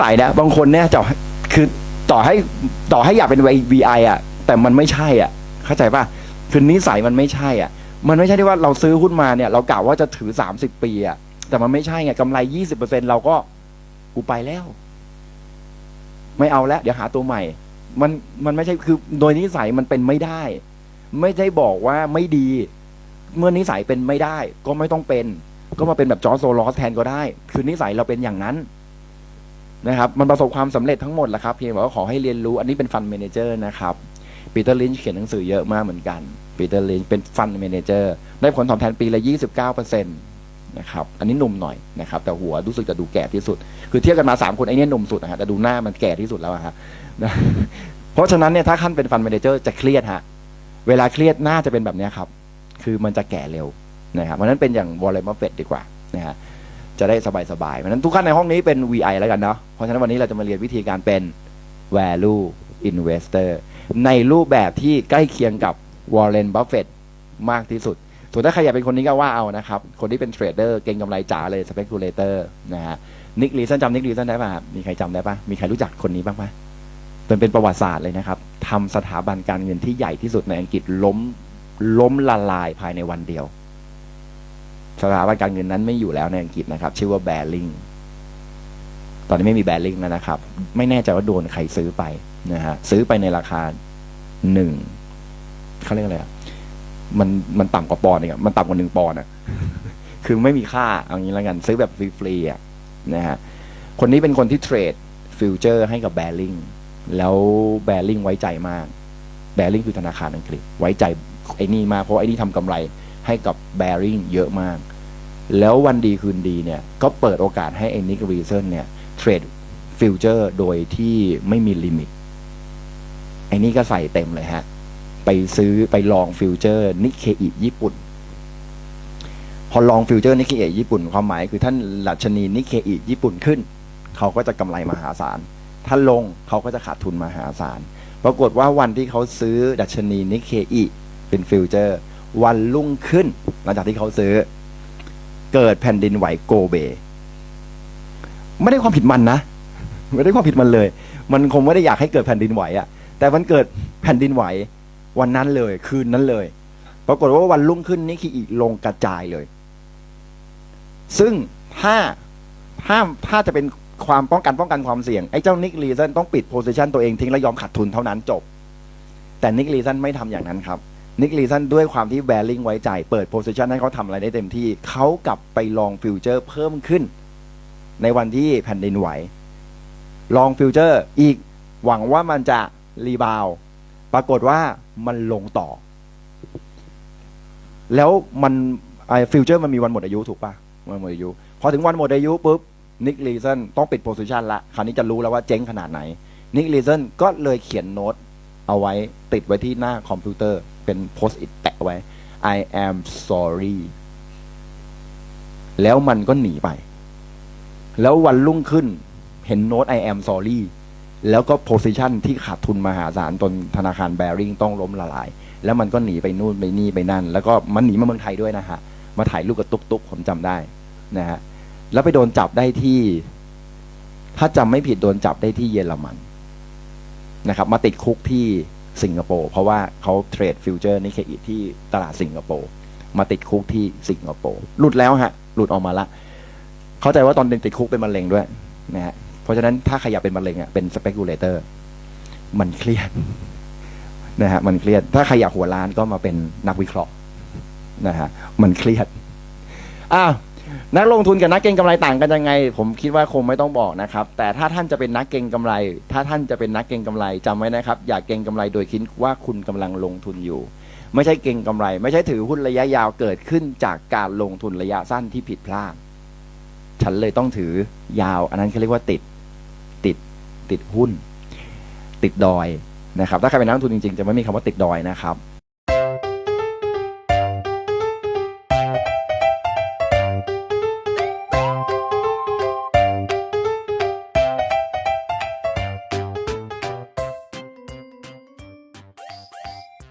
สัยนะ บางคนเนี่ยจะคือต่อให้ต่อให้อยากเป็น VI อะ แต่มันไม่ใช่อะ เข้าใจป่ะคือนิสัยมันไม่ใช่อะ มันไม่ใช่ที่ว่าเราซื้อหุ้นมาเนี่ย เรากะว่าจะถือสามสิบปีอะ แต่มันไม่ใช่ไงกำไรยี่สิบเปอร์เซ็นเราก็กูไปแล้ว ไม่เอาแล้ว เดี๋ยวหาตัวใหม่ มันมันไม่ใช่คือโดยนิสัยมันเป็นไม่ได้ ไม่ได้บอกว่าไม่ดี เมื่อนิสัยเป็นไม่ได้ ก็ไม่ต้องเป็น ก็มาเป็นแบบจอร์โซลอสแทนก็ได้ คือนิสัยเราเป็นอย่างนั้น นะครับมันประสบความสำเร็จทั้งหมดแหละครับเพียงแต่ว่าขอให้เรียนรู้อันนี้เป็นฟันเมนเจอร์นะครับปีเตอร์ลินช์เขียนหนังสือเยอะมากเหมือนกันปีเตอร์ลินช์เป็นฟันเมนเจอร์ได้ผลตอบแทนปีละ 29%นะครับอันนี้หนุ่มหน่อยนะครับแต่หัวรู้สึกจะดูแก่ที่สุด คือเทียบกันมา 3 คนไอ้นี่หนุ่มสุดนะฮะแต่ดูหน้ามันแก่ที่สุดแล้วฮะนะเพราะฉะนั้นเนี่ยถ้าขั้นเป็นฟันเมนเจอร์จะเครียดฮะเวลาเครียดหน้าจะเป็นแบบนี้ครับ คือมันจะแก่เร็วนะครับเพราะฉะนั้นเป็นอย่างวอลเลย์บอลเฟดดีกว่านะฮะ จะได้สบายๆเพราะฉะนั้นทุกท่านในห้องนี้เป็น VI แล้วกันเนาะเพราะฉะนั้นวันนี้เราจะมาเรียนวิธีการเป็น value investor ในรูปแบบที่ใกล้เคียงกับ Warren Buffett มากที่สุดส่วนถ้าใครอยากเป็นคนนี้ก็ว่าเอานะครับ คนที่เป็นเทรดเดอร์เก่งกำไรจ๋าเลย speculator นะฮะนิกลีสันจำนิกลีสันได้ป่ะมีใครจำได้ป่ะมีใครรู้จักคนนี้บ้างป่ะเป็นเป็นประวัติศาสตร์เลยนะครับทำสถาบันการเงินที่ใหญ่ที่สุดในอังกฤษล้มล้มละลายภายในวันเดียว สถาบันการเงินนั้นไม่อยู่แล้วในอังกฤษนะครับ ชื่อว่าแบริ่งตอนนี้ไม่มีแบริ่งแล้วนะครับ ไม่แน่ใจว่าโดนใครซื้อไปนะฮะซื้อไปในราคาหนึ่งเขาเรียกอะไรอะมันมันต่ำกว่าปอนด์เองอะมันต่ำกว่าหนึ่งปอนด์อะคือไม่มีค่าเอางี้แล้วกัน ซื้อแบบฟรีๆอะนะฮะคนนี้เป็นคนที่เทรดฟิวเจอร์ให้กับแบริ่งแล้วแบริ่งไว้ใจมาก แบริ่งคือธนาคารอังกฤษ ไว้ใจไอ้นี่มากเพราะไอ้นี่ทำกำไร ให้กับแบริ่งเยอะมาก แล้ววันดีคืนดีเนี่ย ก็เปิดโอกาสให้ไอ้นิกรีเซนเนี่ยเทรดฟิวเจอร์โดยที่ไม่มีลิมิตไอ้นี่ก็ใส่เต็มเลยฮะ ไปซื้อไปลองฟิวเจอร์นิเคอิญี่ปุ่น พอลองฟิวเจอร์นิเคอิญี่ปุ่นความหมายคือท่านดัชนีนิเคอิญี่ปุ่นขึ้น เขาก็จะกำไรมหาศาล ถ้าลงเขาก็จะขาดทุนมหาศาล ปรากฏว่าวันที่เขาซื้อดัชนีนิเคอิเป็นฟิวเจอร์ วันรุ่งขึ้น หลังจากที่เขาซื้อ เกิดแผ่นดินไหวโกเบ ไม่ได้ความผิดมันนะ ไม่ได้ความผิดมันเลย มันคงไม่ได้อยากให้เกิดแผ่นดินไหวอะแต่มันเกิดแผ่นดินไหว วันนั้นเลย คืนนั้นเลย ปรากฏว่าวันรุ่งขึ้นนี่คืออีกลงกระจายเลย ซึ่งถ้าถ้าถ้าจะเป็นความป้องกันป้องกันความเสี่ยง ไอ้เจ้านิกลีซันต้องปิดโพซิชันตัวเองทิ้งแล้วยอมขาดทุนเท่านั้นจบ แต่นิกลีซันไม่ทำอย่างนั้นครับ นิกลีซันด้วยความที่แบริ่งไว้ใจเปิดโพซิชันให้เขาทำอะไรได้เต็มที่ เขากลับไปลองฟิวเจอร์เพิ่มขึ้น ในวันที่แผ่นดินไหว ลองฟิวเจอร์อีกหวังว่ามันจะรีบาวปรากฏว่ามันลงต่อ แล้วมันไอฟิวเจอร์มันมีวันหมดอายุถูกปะวันหมดอายุ พอถึงวันหมดอายุปุ๊บนิกลีซันต้องปิดโพซิชันละคราวนี้จะรู้แล้วว่าเจ๊งขนาดไหนนิกลีซันก็เลยเขียนโน้ต เอาไว้ติดไว้ที่หน้าคอมพิวเตอร์เป็นโพสต์อิทแปะไว้ I am sorry แล้วมันก็หนีไป แล้ววันรุ่งขึ้นเห็นโน้ต I am sorry แล้วก็โพซิชันที่ขาดทุนมหาศาลจนธนาคารแบริ่งต้องล้มละลาย แล้วมันก็หนีไปนู่นไปนี่ไปนั่น แล้วก็มันหนีมาเมืองไทยด้วยนะฮะ มาถ่ายรูปกับตุ๊กตุ๊กผมจำได้นะฮะ แล้วไปโดนจับได้ที่ ถ้าจำไม่ผิดโดนจับได้ที่เยอรมัน นะครับมาติดคุกที่สิงคโปร์เพราะว่าเขาเทรดฟิวเจอร์นิเคอิที่ตลาดสิงคโปร์มาติดคุกที่สิงคโปร์หลุดแล้วฮะ หลุดออกมาละ เข้าใจว่าตอนเป็นติดคุกเป็นมะเร็งด้วยนะฮะเพราะฉะนั้นถ้าใครอยากเป็นมะเร็งอะเป็นสเปกุเลเตอร์มันเครียดนะฮะมันเครียด ถ้าใครอยากหัวล้านก็มาเป็นนักวิเคราะห์นะฮะมันเครียดอ้าว นักลงทุนกับนักเก็งกำไรต่างกันยังไง ผมคิดว่าคงไม่ต้องบอกนะครับ แต่ถ้าท่านจะเป็นนักเก็งกำไร ถ้าท่านจะเป็นนักเก็งกำไรจำไว้นะครับ อย่าเก็งกำไรโดยคิดว่าคุณกำลังลงทุนอยู่ ไม่ใช่เก็งกำไร ไม่ใช่ถือหุ้นระยะยาวเกิดขึ้นจากการลงทุนระยะสั้นที่ผิดพลาด ฉันเลยต้องถือยาว อันนั้นเขาเรียกว่าติด ติด ติดหุ้น ติดดอยนะครับ ถ้าใครเป็นนักลงทุนจริงๆ จะไม่มีคำว่าติดดอยนะครับ